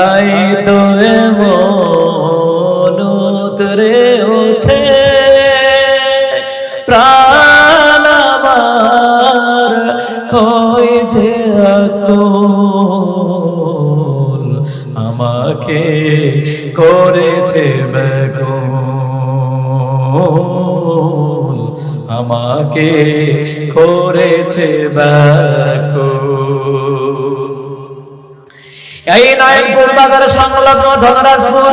I তো মনুত রে ওঠে। প্রাণ আমার যে আমাকে করেছে ব্যাকুল আমাকে করেছে ব্যাকুল এই নায়কপুর বাজার সংলগ্ন ধনরাজপুর।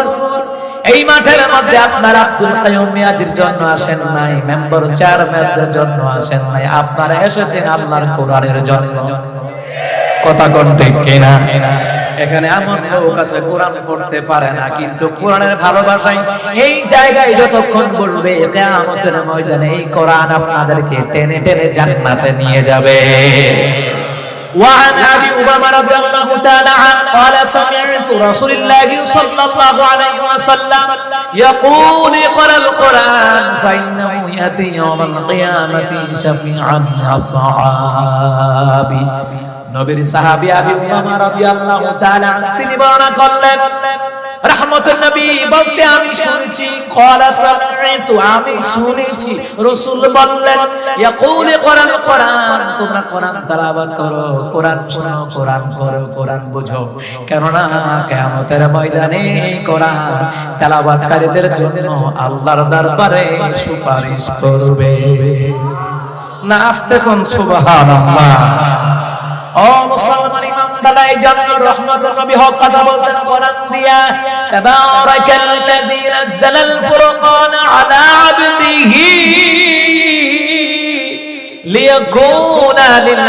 এই মাঠের মধ্যে আপনার আব্দুল কাইয়ুম মিয়াজির জন্য আসেন নাই, মেম্বার চেয়ারম্যানদের জন্য আসেন নাই। আপনারা এসেছেন আপনার কোরআনের জন্য। কথা কোন ঠিক কিনা? এখানে এমন লোক আছে, কোরআন পড়তে পারে না, কিন্তু কোরআনের ভালোবাসায় এই জায়গায় যতক্ষণ বলবে, কিয়ামতের ময়দানে এই কোরআন আপনাদেরকে টেনে টেনে জান্নাতে নিয়ে যাবে। وعن ابي امامه رضي الله تعالى عنه قال سمعت رسول الله صلى الله عليه وسلم يقول اقرا القران فانه ياتي يوم القيامه شفيعا اصحابي নবীর সাহাবী আবি উমামা রাদিয়াল্লাহু তাআলা তিনি বর্ণনা করলেন রহমতুল বলতে আমি শুনছি আমি শুনেছি। বললেন কোরআন তোমরা কোরআন করো, কোরআন কোরআন কোরআন বুঝো। কেননা ময়দানে কোরআন জন্য আল্লাহর দরবারে সুপারিশ করবে। না আস্তে কোন সুবহানাল্লাহ। ও মুসলমান ইমাম দালাই জন্য রহমতুল নবী হক কথা বলতেন কোরআন দিয়া তাবারাকাল্লাযী নাযালাল ফুরকান আলা আবদিহি লিয়াকুনা লিল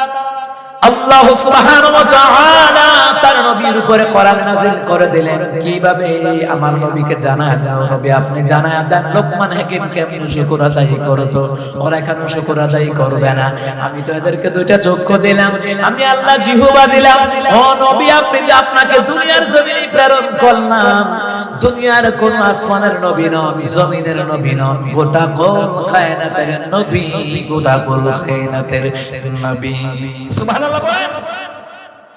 আল্লাহ সুবহানাহু ওয়া তাআলা তার নবীর উপরে কোরআন নাযিল করে দিলেন। কীভাবে? আমার নবীকে জানা যাও নবী, আপনি জানা দেন। লোকমান হাকিম কেমন শুকর আদায় করতো? ওরা কেন শুকর আদায় করবে না? আমি তো এদেরকে দুইটা চক্ষু দিলাম। আমি আল্লাহ জিহুবা দিলাম। ও নবী, আপনি আপনাকে দুনিয়ার জমিনে প্রেরণ করলাম দুনিয়ার কোন আসমানের নবী নবী জমিনের নবী নবী গোটা কোন খায়নাতের নবী, গোটা কোন খায়নাতের নবী। সুবহানাল্লাহ